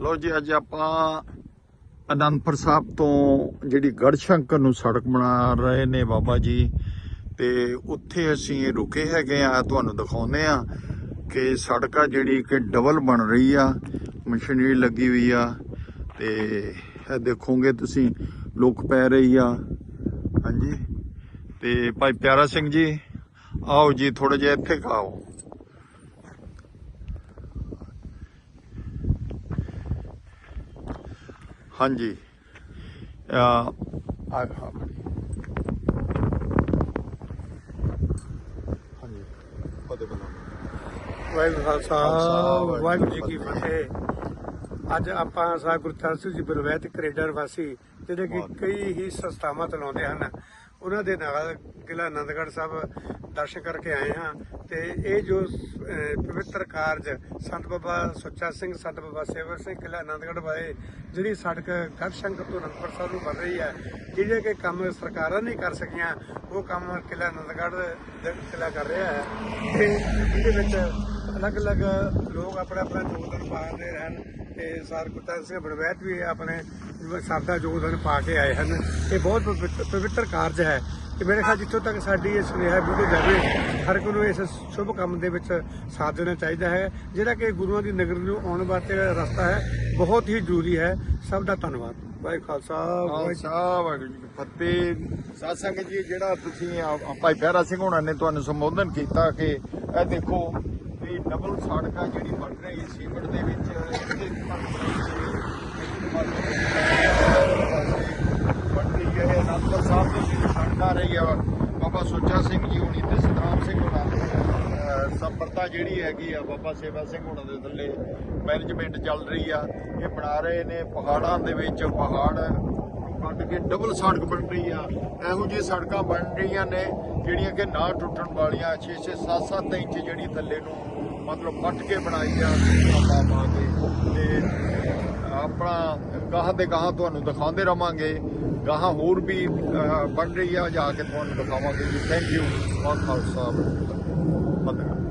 ਲੋ ਜੀ, ਅੱਜ ਆਪਾਂ ਅਨੰਦਪੁਰ ਸਾਹਿਬ ਤੋਂ ਜਿਹੜੀ ਗੜਸ਼ੰਕਰ ਨੂੰ ਸੜਕ ਬਣਾ ਰਹੇ ਨੇ ਬਾਬਾ ਜੀ, ਤੇ ਉੱਥੇ ਅਸੀਂ ਰੁਕੇ ਹੈਗੇ ਆ, ਤੁਹਾਨੂੰ ਦਿਖਾਉਂਦੇ ਆ ਕਿ ਸੜਕ ਆ ਜਿਹੜੀ ਕਿ ਡਬਲ ਬਣ ਰਹੀ ਆ, ਮਸ਼ੀਨਰੀ ਲੱਗੀ ਹੋਈ ਆ, ਤੇ ਇਹ ਦੇਖੋਗੇ ਤੁਸੀਂ, ਲੋਕ ਪੈ ਰਹੀ ਆ। ਹਾਂਜੀ, ਤੇ ਭਾਈ ਪਿਆਰਾ ਸਿੰਘ ਜੀ, ਆਓ ਜੀ ਥੋੜਾ ਜਿਹਾ ਇੱਥੇ ਆਓ। ਹਾਂਜੀ। ਆ ਆ ਬੜੀ। ਹਾਂਜੀ। ਉਹਦੇ ਬਣਾ। ਵਾਹਿਗੁਰੂ ਖਾਲਸਾ ਵਾਹਿਗੁਰੂ ਜੀ ਕੀ ਫਤਿਹ। ਅੱਜ ਆਪਾਂ ਸਾਹਿਬ ਗੁਰੂ ਤੇਗ ਸਿੰਘ ਜੀ ਬਲਵੈਤ ਕੈਨੇਡਾ ਵਾਸੀ ਜਿਹੜੇ ਕਿ। ਕਈ ਹੀ ਸੰਸਥਾਵਾਂ ਚਲਾਉਂਦੇ ਹਨ। ਉਹਨਾਂ ਦੇ ਨਾਲ ਕਿਲਾ ਆਨੰਦਗੜ੍ਹ ਸਾਹਿਬ ਦਰਸ਼ਨ ਕਰਕੇ ਆਏ ਹਾਂ ਤੇ ਇਹ ਜੋ ਪਵਿੱਤਰ ਕਾਰਜ ਸੰਤ ਬਾਬਾ ਸੁੱਚਾ ਸਿੰਘ, ਸੰਤ ਬਾਬਾ ਸੇਵਰ ਸਿੰਘ ਕਿਲਾ ਆਨੰਦਗੜ੍ਹ ਵਾਲੇ, ਜਿਹੜੀ ਸੜਕ ਗੜਸ਼ੰਕਰ ਤੋਂ ਅਨੰਦਪੁਰ ਸਾਹਿਬ ਨੂੰ ਬਣ ਰਹੀ ਹੈ, ਜਿਹੜੇ ਕਿ ਕੰਮ ਸਰਕਾਰਾਂ ਨਹੀਂ ਕਰ ਸਕੀਆਂ, ਉਹ ਕੰਮ ਕਿਲਾ ਆਨੰਦਗੜ੍ਹ ਦੇ ਕਿਲਾ ਕਰ ਰਿਹਾ ਹੈ। ਤੇ ਇਹਦੇ ਵਿੱਚ ਅਲੱਗ-ਅਲੱਗ ਲੋਕ ਆਪਣਾ ਆਪਣਾ ਯੋਗਦਾਨ ਪਾ ਰਹੇ ਹਨ ਤੇ ਸਰ ਗੁਰਤਾਜ ਸਿੰਘ ਬੜਵੈਤ ਵੀ ਆਪਣੇ ਸਰਦਾ ਯੋਗਦਾਨ ਪਾ ਕੇ ਆਏ ਹਨ। ਇਹ ਬਹੁਤ ਪਵਿੱਤਰ- ਪਵਿੱਤਰ ਕਾਰਜ ਹੈ। ਕਿ ਮੇਰੇ ਖਿਆਲ ਜਿੱਥੋਂ ਤੱਕ ਸਾਡੀ ਇਹ ਸੁਨੇਹਾ ਵੀਡੀਓ ਜਾਵੇ ਹਰ ਕੋਈ ਨੂੰ ਇਸ ਸ਼ੁਭ ਕੰਮ ਦੇ ਵਿੱਚ ਸਾਥ ਦੇਣਾ ਚਾਹੀਦਾ ਹੈ। ਜਿਹੜਾ ਕਿ ਗੁਰੂਆਂ ਦੀ ਨਗਰੀ ਨੂੰ ਆਉਣ ਵਾਸਤੇ ਰਸਤਾ ਹੈ ਬਹੁਤ ਹੀ ਜ਼ਰੂਰੀ ਹੈ। ਸਭ ਦਾ ਧੰਨਵਾਦ। ਵਾਹਿਗੁਰੂ ਖਾਲਸਾ ਵਾਹਿਗੁਰੂ ਖਾਲਸਾ ਵਾਹਿਗੁਰੂ ਜੀ ਕੀ ਫਤਿਹ। ਸਾਧ ਸੰਗਤ ਜੀ ਜਿਹੜਾ ਤੁਸੀਂ ਆ- ਆ ਭਾਈ ਪਿਆਰਾ ਸਿੰਘ ਹੋਣਾ ਨੇ ਤੁਹਾਨੂੰ ਸੰਬੋਧਨ ਕੀਤਾ ਕਿ ਇਹ ਦੇਖੋ ਡਬਲ ਸੜਕ ਆ ਜਿਹੜੀ ਬਣ ਰਹੀ ਸੀਮਟ ਦੇ ਵਿੱਚ ਇੱਕ ਬਣਦੀ ਹੈ ਅਨੰਦਪੁਰ ਸਾਹਿਬ ਦੀ ਜਿਹੜੀ ਸੜਕ ਆ ਰਹੀ ਆ, ਬਾਬਾ ਸੁੱਚਾ ਸਿੰਘ ਜੀ ਹੋਣੀ ਤੇ ਸਤਨਾਮ ਸਿੰਘ ਹੋਣਾ ਅਹ ਜਿਹੜੀ ਹੈਗੀ ਆ, ਬਾਬਾ ਸੇਵਾ ਸਿੰਘ ਹੋਣਾ ਦੇ ਥੱਲੇ ਮੈਨੇਜਮੈਂਟ ਚੱਲ ਰਹੀ ਆ, ਇਹ ਬਣਾ ਰਹੇ ਨੇ ਪਹਾੜਾਂ ਦੇ ਵਿੱਚ, ਪਹਾੜ ਕੱਟ ਕੇ ਡਬਲ ਸੜਕ ਬਣ ਰਹੀ ਆ। ਇਹੋ ਜਿਹੀ ਸੜਕਾਂ ਬਣ ਰਹੀਆਂ ਨੇ, ਜਿਹੜੀਆਂ ਕਿ ਨਾ ਟੁੱਟਣ ਵਾਲੀਆਂ 6 6 7 7 ਇੰਚ ਜਿਹੜੀ ਥੱਲੇ ਨੂੰ ਮਤਲਬ ਕੱਟ ਕੇ ਬਣਾਈ ਆ ਪਾ ਪਾ ਕੇ ਤੇ ਆਪਣਾ ਗਾਹ ਦੇ ਗਾਹਾਂ ਤੁਹਾਨੂੰ ਦਿਖਾਉਂਦੇ ਰਵਾਂਗੇ। ਗਾਹਾਂ ਹੋਰ ਵੀ ਬਣ ਰਹੀ ਆ, ਜਾ ਕੇ ਤੁਹਾਨੂੰ ਦਿਖਾਵਾਂਗੇ। ਜੀ ਥੈਂਕ ਯੂ ਬਹੁਤ ਖਾਲਸਾ ਫਤਿਹ